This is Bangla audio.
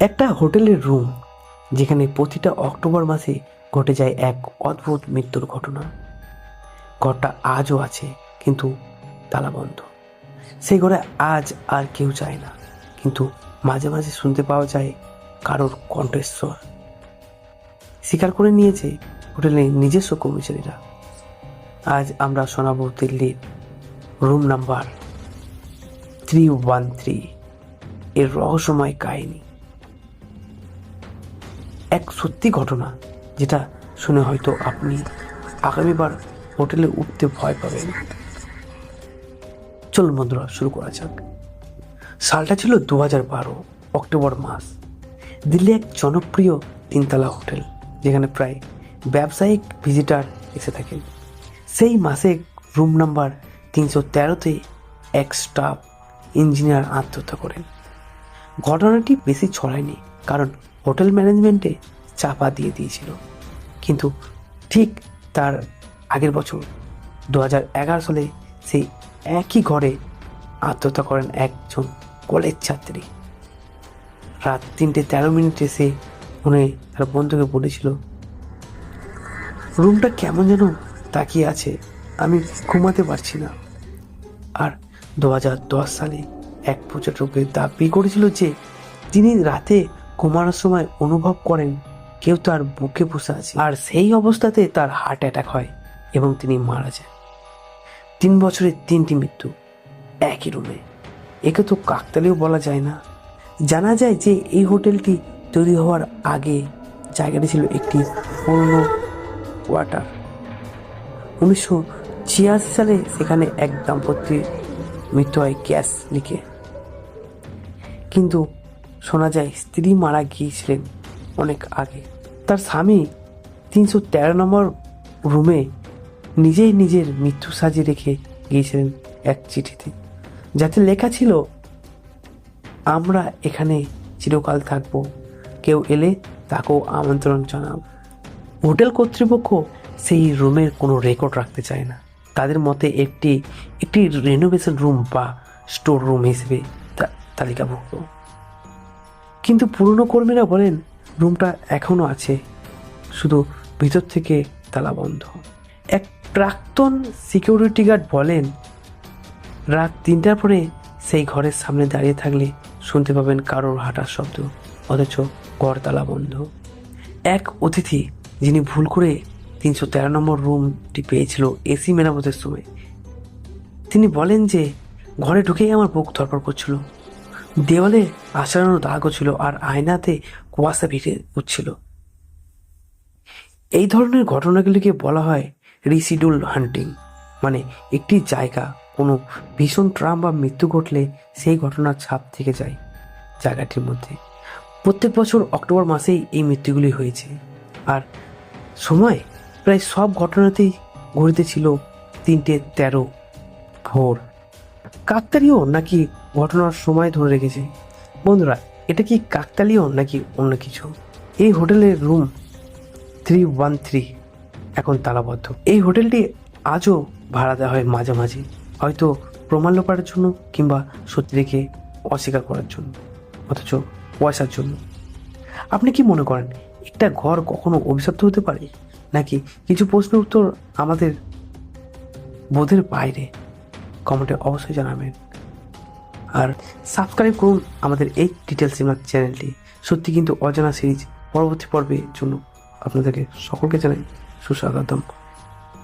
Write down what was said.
একটা হোটেলের রুম, যেখানে প্রতিটা অক্টোবর মাসে ঘটে যায় এক অদ্ভুত মৃত্যুর ঘটনা। ঘরটা আজও আছে, কিন্তু তালা বন্ধ। সেই ঘরে আজ আর কেউ যায় না, কিন্তু মাঝে মাঝে শুনতে পাওয়া যায় কারোর কণ্ঠস্বর। স্বীকার করে নিয়েছে হোটেলের নিজস্ব কর্মচারীরা। আজ আমরা শোনাবো দিল্লির room number three one three, এর রহস্যময় কাহিনী। এক সত্যি ঘটনা যেটা শুনে হয়তো আপনি আগামীবার হোটেলে উঠতে ভয় পাবেন। চলুন বন্ধুরা, শুরু করা যাক। সালটা ছিল দু হাজার বারো, অক্টোবর মাস। দিল্লি এক জনপ্রিয় তিনতলা হোটেল, যেখানে প্রায় ব্যবসায়িক ভিজিটার এসে থাকেন। সেই মাসে রুম নাম্বার তিনশো তেরোতে এক স্টাফ ইঞ্জিনিয়ার আত্মহত্যা করেন। ঘটনাটি বেশি ছড়ায়নি, কারণ হোটেল ম্যানেজমেন্টে চাপা দিয়ে দিয়েছিল। কিন্তু ঠিক তার আগের বছর, দু হাজার এগারো সালে সেই একই ঘরে আত্মহত্যা করেন একজন কলেজ ছাত্রী। রাত তিনটে তেরো মিনিটে সে উনি তার বন্ধুকে বলেছিল, রুমটা কেমন যেন তাকিয়ে আছে, আমি ঘুমাতে পারছি না। আর দু হাজার দশ সালে এক পর্যটকের দাবি করেছিল যে তিনি রাতে ঘুমানোর সময় অনুভব করেন কেউ তার বুকে বসে আছে। আর সেই অবস্থাতে তার হার্ট অ্যাটাক হয় এবং তিনি মারা যান। তিন বছরের তিনটি মৃত্যু একই রুমে একে তো কাকতালিও বলা যায় না। জানা যায় যে এই হোটেলটি তৈরি হওয়ার আগে জায়গাটি ছিল একটি পুরনো কোয়ার্টার। উনিশশো ছিয়াশি সালে সেখানে এক দাম্পত্যের মৃত্যু হয় গ্যাস লিকে কিন্তু শোনা যায় স্ত্রী মারা গিয়েছিলেন অনেক আগে। তার স্বামী তিনশো তেরো নম্বর রুমে নিজেই নিজের মৃত্যু সাজিয়ে রেখে গিয়েছিলেন এক চিঠিতে। যাতে লেখা ছিল, আমরা এখানে চিরকাল থাকব। কেউ এলে তাকেও আমন্ত্রণ জানাব। হোটেল কর্তৃপক্ষ সেই রুমের কোনো রেকর্ড রাখতে চায় না। তাদের মতে একটি একটি রেনোভেশন রুম বা স্টোর রুম হিসেবে তালিকাভুক্ত। কিন্তু পুরনো কর্মীরা বলেন, রুমটা এখনও আছে। শুধু ভিতর থেকে তালা বন্ধ। এক প্রাক্তন সিকিউরিটি গার্ড বলেন, রাত তিনটার পরে সেই ঘরের সামনে দাঁড়িয়ে থাকলে শুনতে পাবেন কারোর হাঁটার শব্দ, অথচ ঘর তালা বন্ধ। এক অতিথি, যিনি ভুল করে তিনশো তেরো নম্বর রুমটি পেয়েছিল এসি মেরামতের সময়, তিনি বলেন যে, ঘরে ঢুকেই আমার বুক ধরপড় করছিল। দেওয়ালে আশারানো দাগও ছিল আর আয়নাতে কুয়াশা ভিড়ে উঠছিল। এই ধরনের ঘটনাগুলিকে বলা হয় রিসিডুল হান্টিং মানে একটি জায়গা। কোনো ভীষণ ট্রাম বা মৃত্যু ঘটলে সেই ঘটনার ছাপ থেকে যায় জায়গাটির মধ্যে। প্রত্যেক বছর অক্টোবর মাসেই এই মৃত্যুগুলি হয়েছে। আর সময় প্রায় সব ঘটনাতেই ঘড়িতে ছিল তিনটে তেরো ভোর। কাকতালীয় নাকি ঘটনার সময় ধরে রেখেছে। বন্ধুরা, এটা কি কাকতালীয় নাকি অন্য কিছু? এই হোটেলের রুম থ্রি ওয়ান থ্রি, এখন তালাবদ্ধ। এই হোটেলটি আজও ভাড়া দেওয়া হয় মাঝে মাঝে হয়তো প্রমাণ লোপার জন্য কিংবা সত্যিকে অস্বীকার করার জন্য, অথচ পয়সার জন্য। আপনি কি মনে করেন, একটা ঘর কখনো অভিশপ্ত হতে পারে? নাকি কিছু প্রশ্নের উত্তর আমাদের বোধের বাইরে? কমেন্টে অবশ্যই জানাবেন। আর সাবস্ক্রাইব করুন আমাদের এই ডিটেল সিনেমার চ্যানেলটি সত্যি কিন্তু অজানা সিরিজ পরবর্তী পর্বের জন্য আপনাদেরকে সকলকে জানাই সুস্বাগতম।